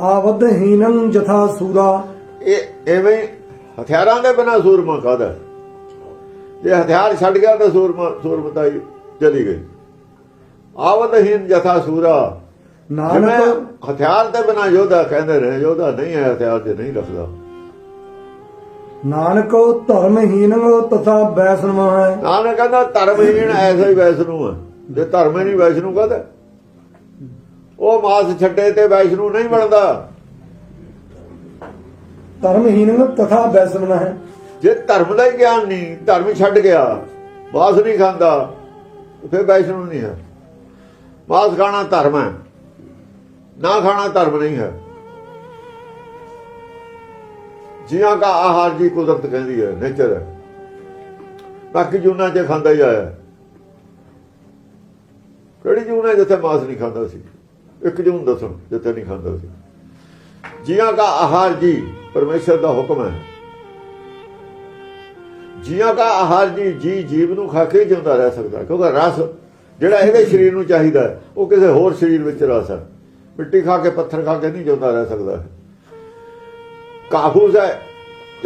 ਆਵਦਹੀਨੰ ਜਥਾ ਸੂਰਾ। ਇਹ ਐਵੇਂ ਹਥਿਆਰਾਂ ਦੇ ਬਿਨਾ ਸੂਰਮਾ ਕਾਦਾ ਜੇ ਹਥਿਆਰ ਛੱਡ ਗਿਆ ਤਾਂ ਸੂਰਮਾ ਸੂਰਮਤਾਈ ਚਲੀ ਗਈ। ਆਵਦਹੀਨ ਜਥਾ ਸੂਰਾ। ਨਾਨਕ ਹਥਿਆਰ ਦੇ ਬਿਨਾ ਯੋਧਾ ਕਹਿੰਦੇ ਨੇ ਯੋਧਾ ਨਹੀਂ ਹੈ ਹਥਿਆਰ ਤੇ ਨਹੀਂ ਰੱਖਦਾ। ਨਾਨਕ ਧਰਮਹੀਨੰ ਤਥਾ ਬੈਸਨਮ ਹੈ। ਨਾਨਕ ਕਹਿੰਦਾ ਧਰਮਹੀਣ ਐਸਾ ਹੀ ਵੈਸ਼ਨੂ ਹੈ। ਜੇ ਧਰਮ ਹੀ ਨਹੀਂ ਵੈਸ਼ਨੂ ਕਹਦਾ? ਉਹ ਮਾਸ ਛੱਡੇ ਤੇ ਵੈਸ਼ਨੂ ਨਹੀਂ ਬਣਦਾ। ਧਰਮਹੀਨੰ ਤਥਾ ਬੈਸਨਮ ਹੈ। ਜੇ ਧਰਮ ਦਾ ਹੀ ਗਿਆਨ ਨਹੀਂ ਧਰਮ ਹੀ ਛੱਡ ਗਿਆ ਮਾਸ ਨਹੀਂ ਖਾਂਦਾ ਫਿਰ ਵੈਸ਼ਨੂ ਨਹੀਂ ਹੈ। ਮਾਸ ਖਾਣਾ ਧਰਮ ਹੈ ਨਾ ਖਾਣਾ ਧਰਮ ਨਹੀਂ ਹੈ। ਜੀਆਂ ਦਾ ਆਹਾਰ ਜੀ ਕੁਦਰਤ ਕਹਿੰਦੀ ਹੈ ਨੇਚਰ ਹੈ। ਬਾਕੀ ਜੂਨਾ ਚ ਖਾਂਦਾ ਹੀ ਆਇਆ। ਕਿਹੜੀ ਜੂਨ ਹੈ ਜਿੱਥੇ ਮਾਸ ਨਹੀਂ ਖਾਂਦਾ ਸੀ? ਇੱਕ ਜੂਨ ਦੱਸੋ ਜਿੱਥੇ ਨਹੀਂ ਖਾਂਦਾ ਸੀ। ਜੀਆਂ ਦਾ ਆਹਾਰ ਜੀ ਪਰਮੇਸ਼ਰ ਦਾ ਹੁਕਮ ਹੈ। ਜੀਆਂ ਦਾ ਆਹਾਰ ਜੀ ਜੀ ਜੀਵ ਨੂੰ ਖਾ ਕੇ ਜਿਉਂਦਾ ਰਹਿ ਸਕਦਾ ਕਿਉਂਕਿ ਰਸ ਜਿਹੜਾ ਇਹਦੇ ਸਰੀਰ ਨੂੰ ਚਾਹੀਦਾ ਉਹ ਕਿਸੇ ਹੋਰ ਸਰੀਰ ਵਿੱਚ ਰਸ ਹੈ। ਮਿੱਟੀ ਖਾ ਕੇ ਪੱਥਰ ਖਾ ਕੇ ਨਹੀਂ ਜਿਉਂਦਾ ਰਹਿ ਸਕਦਾ ਕਾਬੂਜ਼ ਹੈ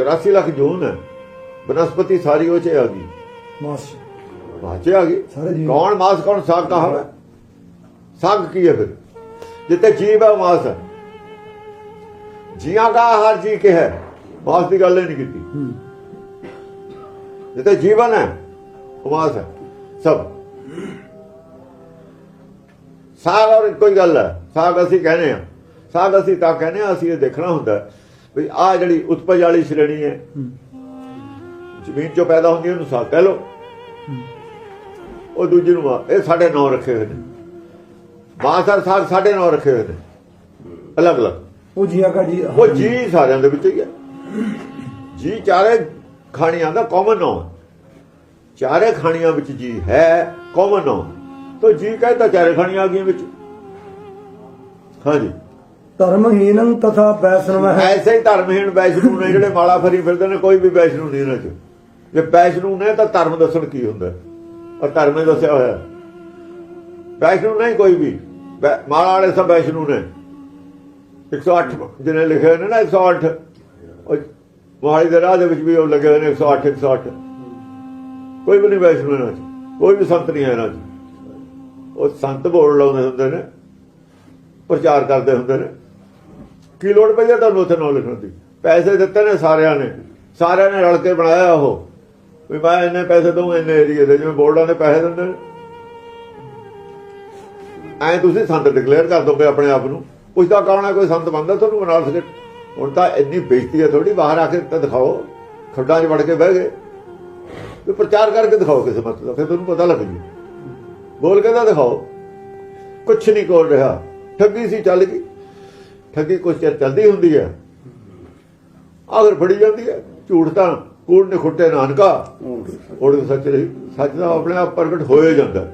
84 ਲੱਖ ਜੂਨ ਹੈ ਬਨਸਪਤੀ ਸਾਰੀ ਉਹ ਚ ਆ ਗਈ। ਮਾਸ ਬਾਚੇ ਆ ਗਈ। ਕੌਣ ਮਾਸ ਕੌਣ ਸਾਗ ਕਹਾ ਸਾਗ ਕੀ ਹੈ ਫਿਰ? ਜਿੱਤੇ ਜੀਵ ਹੈ ਮਾਸ ਹੈ। ਜੀਆਂ ਦਾ ਆਹਾਰ ਜੀ ਕੇ ਹੈ ਮਾਸ ਦੀ ਗੱਲ ਨਹੀਂ ਕੀਤੀ। ਜਿੱਤੇ ਜੀਵਨ ਹੈ ਮਾਸ ਹੈ ਸਭ। ਸਾਗ ਔਰ ਕੋਈ ਗੱਲ ਹੈ ਸਾਗ ਅਸੀਂ ਕਹਿੰਦੇ ਆ ਸਾਗ ਅਸੀਂ ਤਾਂ ਕਹਿੰਦੇ ਆ ਅਸੀਂ ਇਹ ਦੇਖਣਾ ਹੁੰਦਾ ਵੀ ਆ ਜਿਹੜੀ ਉਤਪਜ ਵਾਲੀ ਸ਼੍ਰੇਣੀ ਹੈ ਜ਼ਮੀਨ ਚੋਂ ਪੈਦਾ ਹੁੰਦੀ ਉਹਨੂੰ ਸਾਗ ਕਹਿ ਲਓ। ਉਹ ਦੂਜੀ ਨੂੰ ਇਹ ਸਾਡੇ ਨਾਂ ਰੱਖੇ ਹੋਏ ਨੇ। ਬਾਸਰ ਸਾਗ ਸਾਡੇ ਨਾਂ ਰੱਖੇ ਹੋਏ ਨੇ। ਅਲੱਗ ਅਲੱਗ। ਉਹ ਜੀਆ ਕਾ ਜੀ ਉਹ ਜੀ ਸਾਰਿਆਂ ਦੇ ਵਿੱਚ ਹੀ ਹੈ ਜੀ ਚਾਰੇ ਖਾਣੀਆਂ ਦਾ ਕਾਮਨ ਨਾਮ ਹੈ ਚਾਰੇ ਖਾਣੀਆਂ ਵਿੱਚ ਜੀ ਹੈ ਕਾਮਨ ਨਾਮ ਤੋ ਜੀ ਕਹਿੰਦਾ ਚਾਰੇ ਖਾਣੀਆਂ ਆ ਗਈਆਂ ਵਿੱਚ। ਹਾਂਜੀ। ਧਰਮਹੀਨੰ ਤਥਾ ਹੈ। ਐਸੇ ਹੀ ਧਰਮਹੀਣ ਵੈਸ਼ਨੂ ਨੇ ਜਿਹੜੇ ਮਾਲਾ ਫਰੀ ਫਿਰਦੇ ਨੇ ਕੋਈ ਵੀ ਵੈਸ਼ਨੂ ਨਹੀਂ ਇਹਨਾਂ ਚ। ਜੇ ਵੈਸ਼ਨੂ ਨੇ ਤਾਂ ਧਰਮ ਦੱਸਣ ਕੀ ਹੁੰਦਾ। ਔਰ ਧਰਮ ਦੱਸਿਆ ਹੋਇਆ। ਵੈਸ਼ਨੂ ਨਹੀਂ ਕੋਈ ਵੀ। ਵੈ- ਮਾਲਾ ਵਾਲੇ ਸਭ ਵੈਸ਼ਨੂ ਨੇ। 108 ਜਿਹਨੇ ਲਿਖੇ ਹੋਏ ਨੇ ਨਾ 108 ਉਹ ਮੋਹਾਲੀ ਦੇ ਰਾਹ ਦੇ ਵਿੱਚ ਵੀ ਉਹ ਲੱਗੇ ਹੋਏ ਨੇ 108 108 ਕੋਈ ਵੀ ਨਹੀਂ ਵੈਸ਼ਨੂ ਇਹਨਾਂ ਚ। ਕੋਈ ਵੀ ਸੰਤ ਨਹੀਂ ਹੈ ਇਹਨਾਂ ਚ। ਉਹ ਸੰਤ ਬੋਲ ਲਾਉਂਦੇ ਹੁੰਦੇ ਨੇ, ਪ੍ਰਚਾਰ ਕਰਦੇ ਹੁੰਦੇ ਨੇ। ਕੀ ਲੋੜ ਪਈ ਹੈ ਤੁਹਾਨੂੰ ਉੱਥੇ ਨਾਂ ਲਿਖਣ ਦੀ? ਪੈਸੇ ਦਿੱਤੇ ਨੇ ਸਾਰਿਆਂ ਨੇ। ਸਾਰਿਆਂ ਨੇ ਰਲ ਕੇ ਬਣਾਇਆ ਉਹ। ਵੀ ਮੈਂ ਇੰਨੇ ਪੈਸੇ ਦਊਂ, ਇੰਨੇ ਏਰੀਏ ਦੇ। ਜਿਵੇਂ ਬੋਰਡਾਂ ਦੇ ਪੈਸੇ ਦਿੰਦੇ ਨੇ। ਐ ਤੁਸੀਂ ਸੰਤ ਡਿਕਲੇਅਰ ਕਰ ਦੋਗੇ ਆਪਣੇ ਆਪ ਨੂੰ। ਪੁੱਛਦਾ ਕੌਣ ਹੈ ਕੋਈ ਸੰਤ ਬੰਦਾ ਤੁਹਾਨੂੰ ਬਣਾ ਸਕੇ। ਹੁਣ ਤਾਂ ਇੰਨੀ ਬੇਇੱਜ਼ਤੀ ਹੈ ਥੋੜੀ ਬਾਹਰ ਆ ਕੇ ਤਾਂ ਦਿਖਾਓ। ਖੱਡਾਂ 'ਚ ਵੜ ਕੇ ਬਹਿ ਗਏ। ਤੇ ਪ੍ਰਚਾਰ ਕਰਕੇ ਦਿਖਾਓ ਕਿਸੇ ਮਤਲਬ ਫਿਰ ਤੁਹਾਨੂੰ ਪਤਾ ਲੱਗ। ਜੂ ਬੋਲ ਕੇ ਤਾਂ ਦਿਖਾਓ। ਕੁਛ ਨਹੀਂ ਕੋਲ ਰਿਹਾ। ਠੱਗੀ ਸੀ ਚੱਲ ਗਈ। ਠੱਗੀ ਕੁਛ ਚਿਰ ਚੱਲਦੀ ਹੁੰਦੀ ਹੈ। ਆਖਰ ਫੜੀ ਜਾਂਦੀ ਹੈ। ਝੂਠ ਤਾਂ ਕੂੜ ਨੇ ਖੁੱਟੇ ਨਾਨਕਾ ਉਹ ਸੱਚ ਰਹੀ ਸੱਚ ਦਾ ਆਪਣੇ ਆਪ ਪ੍ਰਗਟ ਹੋਏ ਜਾਂਦਾ।